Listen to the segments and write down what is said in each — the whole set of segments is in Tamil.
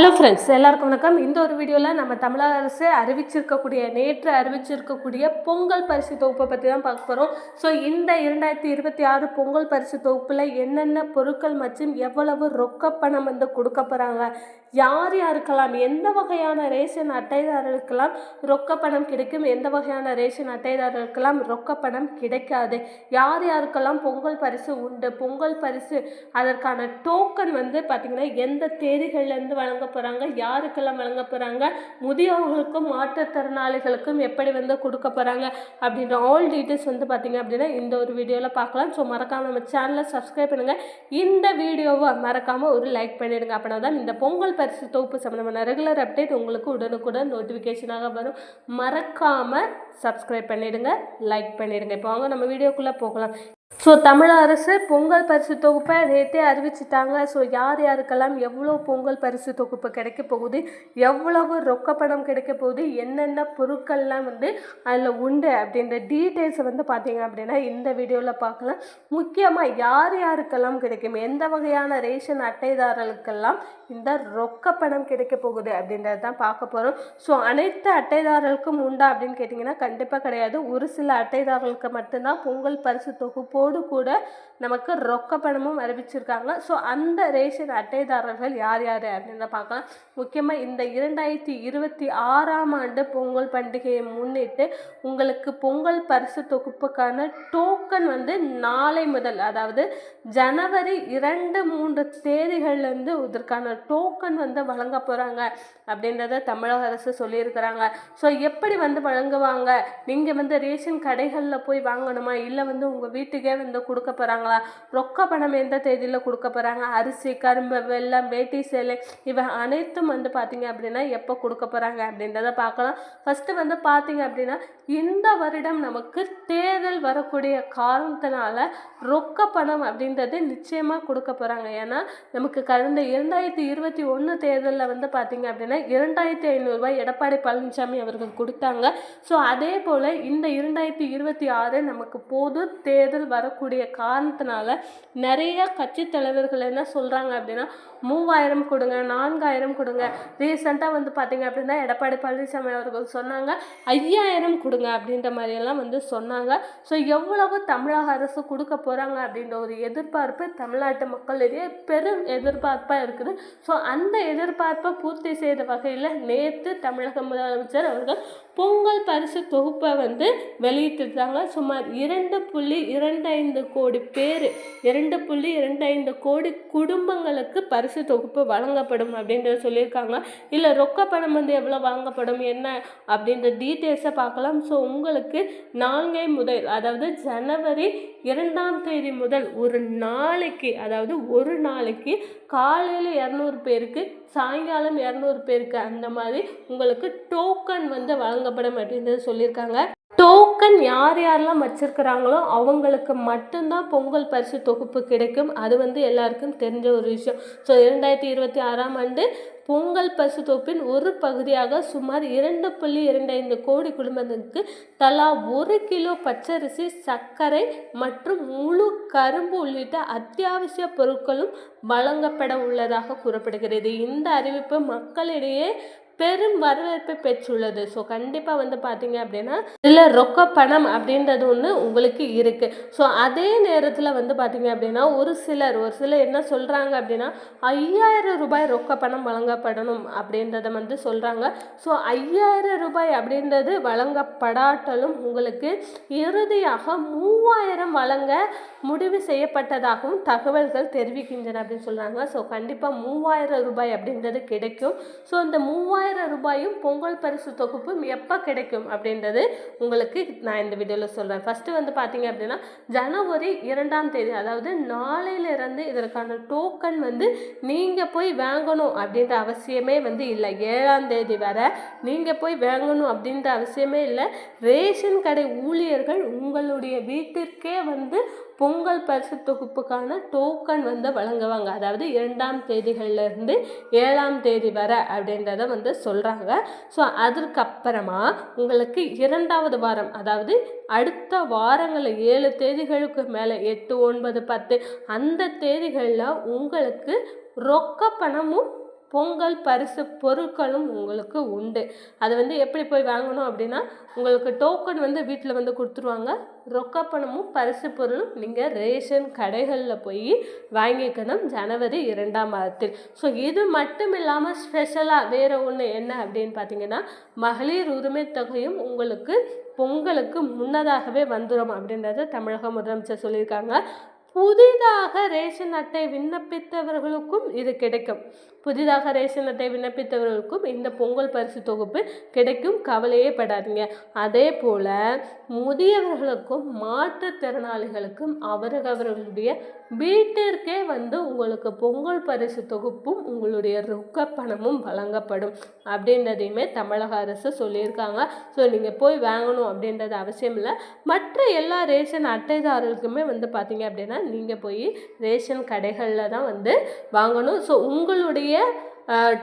ஹலோ ஃப்ரெண்ட்ஸ் எல்லாருக்கும் வணக்கம். இந்த ஒரு வீடியோவில் நம்ம தமிழக அரசு அறிவிச்சிருக்கக்கூடிய நேற்று அறிவிச்சிருக்கக்கூடிய பொங்கல் பரிசு தொகுப்பை பற்றி தான் பார்க்க போகிறோம் ஸோ இந்த இரண்டாயிரத்தி இருபத்தி ஆறு பொங்கல் பரிசு தொகுப்பில் என்னென்ன பொருட்கள் மற்றும் எவ்வளவு ரொக்க பணம் வந்து கொடுக்க போகிறாங்க யார் யாருக்கெல்லாம் எந்த வகையான ரேஷன் அட்டைதாரர்களுக்கெல்லாம் ரொக்க பணம் கிடைக்கும் எந்த வகையான ரேஷன் அட்டைதாரர்களுக்கெல்லாம் ரொக்க பணம் கிடைக்காது யார் யாருக்கெல்லாம் பொங்கல் பரிசு உண்டு பொங்கல் பரிசு அதற்கான டோக்கன் வந்து பார்த்திங்கன்னா எந்த தேதிகள்லேருந்து வழங்க போகிறாங்க யாருக்கெல்லாம் வழங்க போகிறாங்க முதியோர்களுக்கும் மாற்றுத்திறனாளிகளுக்கும் எப்படி வந்து கொடுக்க போகிறாங்க அப்படின்ற ஆல் டீட்டெயில்ஸ் வந்து பார்த்திங்க அப்படின்னா இந்த ஒரு வீடியோவில் பார்க்கலாம். ஸோ மறக்காமல் நம்ம சேனலை சப்ஸ்கிரைப் பண்ணுங்கள் இந்த வீடியோவை மறக்காமல் ஒரு லைக் பண்ணிவிடுங்க அப்படின்னா தான் இந்த பொங்கல் பரிசு தொகுப்பு சம்மந்தமான ரெகுலர் அப்டேட் உங்களுக்கு உடனுக்குடன் நோட்டிஃபிகேஷனாக வரும். மறக்காமல் சப்ஸ்கிரைப் பண்ணிவிடுங்க லைக் பண்ணிவிடுங்க இப்போ வாங்க நம்ம வீடியோக்குள்ளே போகலாம். ஸோ தமிழ் அரசு பொங்கல் பரிசு தொகுப்பை நேற்றே அறிவிச்சிட்டாங்க. ஸோ யார் யாருக்கெல்லாம் எவ்வளோ பொங்கல் பரிசு தொகுப்பு கிடைக்க போகுது எவ்வளவு ரொக்க பணம் கிடைக்க போகுது என்னென்ன பொருட்கள்லாம் வந்து அதில் உண்டு அப்படின்ற டீட்டெயில்ஸை வந்து பார்த்தீங்க அப்படின்னா இந்த வீடியோவில் பார்க்கலாம். முக்கியமாக யார் யாருக்கெல்லாம் கிடைக்கும் எந்த வகையான ரேஷன் அட்டைதாரர்களுக்கெல்லாம் இந்த ரொக்க பணம் கிடைக்க போகுது அப்படின்றது தான் பார்க்க போகிறோம் ஸோ அனைத்து அட்டைதாரர்களுக்கும் உண்டா அப்படின்னு கேட்டிங்கன்னா கண்டிப்பாக கிடையாது. ஒரு சில அட்டைதாரர்களுக்கு மட்டும்தான் பொங்கல் பரிசு தொகுப்பு கூட நமக்கு ரொக்க பணமும் அறிவிச்சிருக்காங்க. ஸோ அந்த ரேஷன் அட்டைதாரர்கள் யார் யார் அப்படின்னு பார்க்கலாம். முக்கியமாக இந்த இரண்டாயிரத்தி இருபத்தி ஆறாம் ஆண்டு பொங்கல் பண்டிகையை முன்னிட்டு உங்களுக்கு பொங்கல் பரிசு தொகுப்புக்கான டோக்கன் வந்து நாளை முதல் அதாவது ஜனவரி இரண்டு மூன்று தேதிகள்லேருந்து இதற்கான டோக்கன் வந்து வழங்க போகிறாங்க அப்படின்றத தமிழக அரசு சொல்லியிருக்கிறாங்க. ஸோ எப்படி வந்து வழங்குவாங்க? நீங்கள் வந்து ரேஷன் கடைகளில் போய் வாங்கணுமா? இல்லை வந்து உங்கள் வீட்டுக்கு வந்து கொடுக்க போகிறாங்களா ரொக்க பணம் எந்த தேதியில் கொடுக்க போகிறாங்க அரிசி கரும்பு வெல்லம் வேட்டி சேலை இவை அனைத்தும் வந்து பார்த்தீங்க அப்படின்னா எப்போ கொடுக்க போகிறாங்க அப்படின்றத பார்க்கலாம். ஃபஸ்ட்டு வந்து பார்த்தீங்க அப்படின்னா இந்த வருடம் நமக்கு தேர்தல் வரக்கூடிய காரணத்தினால ரொக்க பணம் அப்படின்றது நிச்சயமாக கொடுக்க போகிறாங்க ஏன்னா நமக்கு கடந்த இரண்டாயிரத்தி இருபத்தி ஒன்று தேர்தலில் வந்து பார்த்தீங்க அப்படின்னா இரண்டாயிரத்தி ஐநூறுரூவா எடப்பாடி பழனிசாமி அவர்கள் கொடுத்தாங்க. ஸோ அதே போல் இந்த இரண்டாயிரத்தி இருபத்தி ஆறு நமக்கு பொது தேர்தல் வரக்கூடிய காரணத்தினால நிறைய கட்சி தலைவர்கள் என்ன சொல்கிறாங்க அப்படின்னா மூவாயிரம் கொடுங்க நான்காயிரம் கொடுங்க. ரீசெண்டாக வந்து பார்த்தீங்க அப்படின்னா எடப்பாடி பழனிசாமி அவர்கள் சொன்னாங்க ஐயாயிரம் கொடுங்க அப்படின்ற மாதிரியெல்லாம் வந்து சொன்னாங்க. ஸோ எவ்வளவு தமிழக அரசு கொடுக்க போகிறாங்க அப்படின்ற ஒரு எதிர்பார்ப்பு தமிழ்நாட்டு மக்களிடையே பெரும் எதிர்பார்ப்பாக இருக்குது. ஸோ அந்த எதிர்பார்ப்பை பூர்த்தி செய்த வகையில் நேற்று தமிழக முதலமைச்சர் அவர்கள் பொங்கல் பரிசு தொகுப்பை வந்து வெளியிட்டிருக்காங்க. சுமார் இரண்டு புள்ளி இரண்டைந்து கோடி பேர் இரண்டு புள்ளி இரண்டைந்து கோடி குடும்பங்களுக்கு பரிசு தொகுப்பு வழங்கப்படும் அப்படின்றத சொல்லியிருக்காங்க. இல்லை ரொக்க பணம் வந்து எவ்வளோ வழங்கப்படும் என்ன அப்படின்ற டீட்டெயில்ஸை பார்க்கலாம். ஸோ உங்களுக்கு நான்கை முதல் அதாவது ஜனவரி இரண்டாம் தேதி முதல் ஒரு நாளைக்கு அதாவது ஒரு நாளைக்கு காலையில் இரநூறு பேருக்கு சாயங்காலம் இரநூறு பேருக்கு அந்த மாதிரி உங்களுக்கு டோக்கன் வந்து வழங்க வழங்கப்படும் அப்படின்றது சொல்லியிருக்காங்க. டோக்கன் யார் யாரெல்லாம் வச்சுருக்கிறாங்களோ அவங்களுக்கு மட்டும்தான் பொங்கல் பரிசு தொகுப்பு கிடைக்கும். அது வந்து எல்லாருக்கும் தெரிஞ்ச ஒரு விஷயம். ஸோ இரண்டாயிரத்தி இருபத்தி ஆறாம் ஆண்டு பொங்கல் பரிசு தொகுப்பின் ஒரு பகுதியாக சுமார் இரண்டு புள்ளி இரண்டு ஐந்து கோடி குடும்பத்துக்கு தலா ஒரு கிலோ பச்சரிசி சர்க்கரை மற்றும் முழு கரும்பு உள்ளிட்ட அத்தியாவசிய பொருட்களும் வழங்கப்பட உள்ளதாக கூறப்படுகிறது. இந்த அறிவிப்பு மக்களிடையே பெரும் வரவேற்பை பெற்றுள்ளது. ஸோ கண்டிப்பாக வந்து பார்த்தீங்க அப்படின்னா இதில் ரொக்க பணம் அப்படின்றது ஒன்று உங்களுக்கு இருக்குது ஸோ அதே நேரத்தில் வந்து பார்த்தீங்க அப்படின்னா ஒரு சிலர் ஒரு சிலர் என்ன சொல்கிறாங்க அப்படின்னா ஐயாயிரம் ரூபாய் ரொக்க பணம் வழங்கப்படணும் அப்படின்றத வந்து சொல்கிறாங்க ஸோ ஐயாயிரம் ரூபாய் அப்படின்றது வழங்கப்படாட்டலும் உங்களுக்கு இறுதியாக மூவாயிரம் வழங்க முடிவு செய்யப்பட்டதாகவும் தகவல்கள் தெரிவிக்கின்றன அப்படின்னு சொல்கிறாங்க ஸோ கண்டிப்பாக மூவாயிரம் ரூபாய் அப்படின்றது கிடைக்கும். ஸோ இந்த மூவாயிரம் ஆயிரம் ரூபாயும் பொங்கல் பரிசு தொகுப்பும் எப்போ கிடைக்கும் அப்படின்றது உங்களுக்கு நான் இந்த வீடியோவில் சொல்கிறேன் ஃபஸ்ட்டு வந்து பார்த்தீங்க அப்படின்னா ஜனவரி இரண்டாம் தேதி அதாவது நாளையிலிருந்து இதற்கான டோக்கன் வந்து நீங்கள் போய் வாங்கணும் அப்படின்ற அவசியமே வந்து இல்லை. ஏழாம் தேதி வரை நீங்கள் போய் வாங்கணும் அப்படின்ற அவசியமே இல்லை. ரேஷன் கடை ஊழியர்கள் உங்களுடைய வீட்டிற்கே வந்து பொங்கல் பரிசு தொகுப்புக்கான டோக்கன் வந்து வழங்குவாங்க. அதாவது இரண்டாம் தேதிகள்லேருந்து ஏழாம் தேதி வர அப்படின்றத வந்து சொல்கிறாங்க ஸோ அதற்கப்புறமா உங்களுக்கு இரண்டாவது வாரம் அதாவது அடுத்த வாரங்களில் ஏழு தேதிகளுக்கு மேலே எட்டு ஒன்பது பத்து அந்த தேதிகளில் உங்களுக்கு ரொக்க பணமும் பொங்கல் பரிசு பொருட்களும் உங்களுக்கு உண்டு. அது வந்து எப்படி போய் வாங்கணும் அப்படின்னா உங்களுக்கு டோக்கன் வந்து வீட்டில் வந்து கொடுத்துருவாங்க. ரொக்க பணமும் பரிசு பொருளும் நீங்கள் ரேஷன் கடைகளில் போய் வாங்கிக்கணும் ஜனவரி இரண்டாம் மாதத்தில் ஸோ இது மட்டும் இல்லாமல் ஸ்பெஷலாக வேறு ஒன்று என்ன அப்படின்னு பார்த்தீங்கன்னா மகளிர் உரிமை தொகையும் உங்களுக்கு பொங்கலுக்கு முன்னதாகவே வந்துடும் அப்படின்றத தமிழக முதலமைச்சர் சொல்லியிருக்காங்க. புதிதாக ரேஷன் அட்டை விண்ணப்பித்தவர்களுக்கும் இது கிடைக்கும். புதிதாக ரேஷன் அட்டை விண்ணப்பித்தவர்களுக்கும் இந்த பொங்கல் பரிசு தொகுப்பு கிடைக்கும். கவலையே படாதீங்க. அதே போல் முதியவர்களுக்கும் மாற்றுத்திறனாளிகளுக்கும் அவர்கள் அவர்களுடைய வீட்டிற்கே வந்து உங்களுக்கு பொங்கல் பரிசு தொகுப்பும் உங்களுடைய ரொக்க பணமும் வழங்கப்படும். அப்படின்றதையுமே தமிழக அரசு சொல்லியிருக்காங்க. ஸோ நீங்கள் போய் வாங்கணும் அப்படின்றது அவசியம் இல்லை. மற்ற எல்லா ரேஷன் அட்டைதாரர்களுக்குமே வந்து பார்த்தீங்க அப்படின்னா நீங்கள் போய் ரேஷன் கடைகளில் தான் வந்து வாங்கணும். ஸோ உங்களுடைய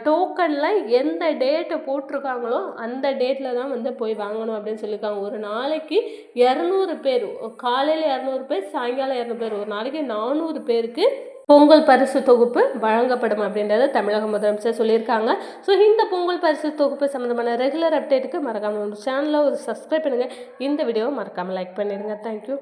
டோக்கனில் எந்த டேட்டு போட்டிருக்காங்களோ அந்த டேட்டில் தான் வந்து போய் வாங்கணும் அப்படின்னு சொல்லியிருக்காங்க. ஒரு நாளைக்கு இரநூறு பேர் காலையில் இரநூறு பேர் சாயங்காலம் இரநூறு பேர் ஒரு நாளைக்கு நானூறு பேருக்கு பொங்கல் பரிசு தொகுப்பு வழங்கப்படும் அப்படின்றத தமிழக முதலமைச்சர் சொல்லியிருக்காங்க. ஸோ இந்த பொங்கல் பரிசு தொகுப்பு சம்மந்தமான ரெகுலர் அப்டேட்டுக்கு மறக்காமல் சேனலில் ஒரு சப்ஸ்கிரைப் பண்ணுங்கள் இந்த வீடியோவை மறக்காமல் லைக் பண்ணிடுங்க தேங்க்யூ